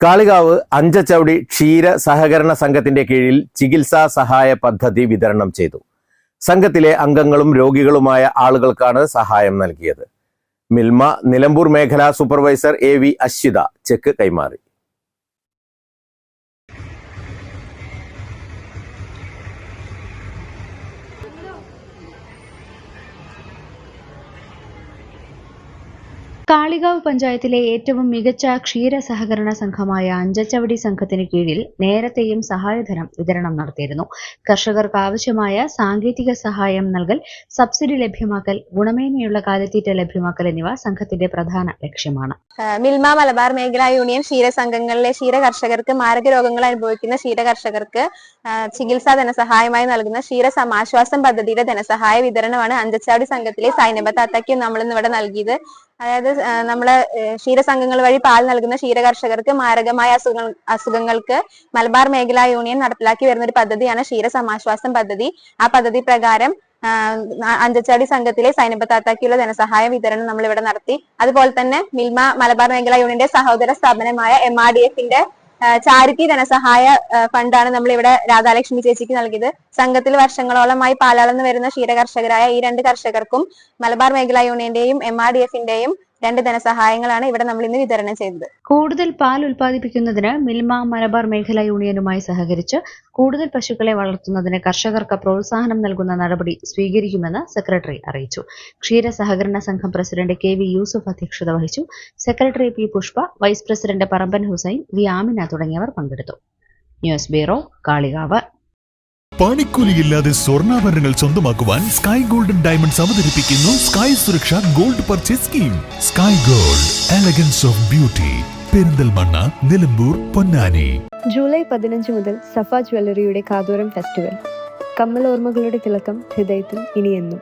Kalikavu Anchachavadi ക്ഷീര സഹകരണ സംഘത്തിന്റെ കീഴിൽ ചികിത്സാ സഹായ പദ്ധതി വിതരണം ചെയ്തു. സംഘത്തിലെ അംഗങ്ങളും രോഗികളുമായ ആളുകൾക്കാണ് സഹായം നൽകിയത്. മിൽമ നിലമ്പൂർ മേഖലാ supervisor A V Ashwitha cheque കൈമാറി. കാളികാവ് പഞ്ചായത്തിലെ ഏറ്റവും മികച്ച ക്ഷീര സഹകരണ സംഘമായ അഞ്ചച്ചവടി സംഘത്തിന് കീഴിൽ നേരത്തെയും സഹായധനം വിതരണം നടത്തിയിരുന്നു. കർഷകർക്ക് ആവശ്യമായ സാങ്കേതിക സഹായം നൽകൽ സബ്സിഡി ലഭ്യമാക്കൽ ഗുണമേന്മയുള്ള കാലിത്തീറ്റ ലഭ്യമാക്കൽ എന്നിവ സംഘത്തിന്റെ പ്രധാന ലക്ഷ്യമാണ്. മിൽമ മലബാർ മേഖലാ യൂണിയൻ ക്ഷീര സംഘങ്ങളിലെ ക്ഷീര കർഷകർക്ക് മാരക രോഗങ്ങൾ അനുഭവിക്കുന്ന ക്ഷീര കർഷകർക്ക് ചികിത്സാ ധനസഹായമായി നൽകുന്ന ക്ഷീര സമാശ്വാസം പദ്ധതിയുടെ ധനസഹായ വിതരണമാണ് അഞ്ചച്ചാടി സംഘത്തിലെ സൈനബ താത്തയ്ക്ക് നമ്മൾ ഇന്ന് ഇവിടെ നൽകിയത്. അതായത് നമ്മളെ ക്ഷീരസംഘങ്ങൾ സംഘങ്ങൾ വഴി പാൽ നൽകുന്ന ക്ഷീര കർഷകർക്ക് മാരകമായ അസുഖങ്ങൾ അസുഖങ്ങൾക്ക് മലബാർ മേഖലാ യൂണിയൻ നടപ്പിലാക്കി വരുന്ന ഒരു പദ്ധതിയാണ് ക്ഷീര സമാശ്വാസം പദ്ധതി. ആ പദ്ധതി പ്രകാരം അഞ്ചച്ചാടി സംഘത്തിലെ സൈനിക താത്താക്കിയുള്ള ധനസഹായ വിതരണം നമ്മൾ ഇവിടെ നടത്തി. അതുപോലെ തന്നെ മിൽമ മലബാർ മേഖലാ യൂണിയന്റെ സഹോദര സ്ഥാപനമായ എം ആർ ഡി എഫിന്റെ ചാരിറ്റി ധനസഹായ ഫണ്ടാണ് നമ്മൾ ഇവിടെ രാധാലക്ഷ്മി ചേച്ചിക്ക് നൽകിയത്. സംഘത്തിൽ വർഷങ്ങളോളമായി പാലാളന്ന് വരുന്ന ക്ഷീര കർഷകരായ ഈ രണ്ട് കർഷകർക്കും മലബാർ മേഖലാ യൂണിയന്റെയും എം ആർ ഡി എഫിന്റെയും രണ്ട് ധനസഹായങ്ങളാണ് ഇവിടെ നമ്മൾ ഇന്ന് വിതരണം ചെയ്തത്. കൂടുതൽ പാൽ ഉൽപ്പാദിപ്പിക്കുന്നതിന് മിൽമ മലബാർ മേഖലാ യൂണിയനുമായി സഹകരിച്ച് കൂടുതൽ പശുക്കളെ വളർത്തുന്നതിന് കർഷകർക്ക് പ്രോത്സാഹനം നൽകുന്ന നടപടി സ്വീകരിക്കുമെന്ന് സെക്രട്ടറി അറിയിച്ചു. ക്ഷീര സഹകരണ സംഘം പ്രസിഡന്റ് കെ വി യൂസുഫ് അധ്യക്ഷത വഹിച്ചു. Secretary P Pushpa vice president Paramban Hussain V Amina തുടങ്ങിയവർ പങ്കെടുത്തു. News bureau Kalikavu. പണിക്കൂലിയില്ലാതെ സ്വർണാഭരണങ്ങൾ സ്വന്തമാക്കുവാൻ സ്കൈ ഗോൾഡൻ ഡയമണ്ട്സ് അവതരിപ്പിക്കുന്നു സ്കൈ സുരക്ഷ gold purchase scheme Sky gold elegance of beauty Perinthalmanna Nilambur Ponnani. July പതിനഞ്ച് മുതൽ സഫ ജ്വല്ലറിയുടെ കാതോരം ഫെസ്റ്റിവൽ. കമ്മൽ ഓർമ്മകളുടെ തിളക്കം ഹൃദയത്തിൽ ഇനിയെന്നും.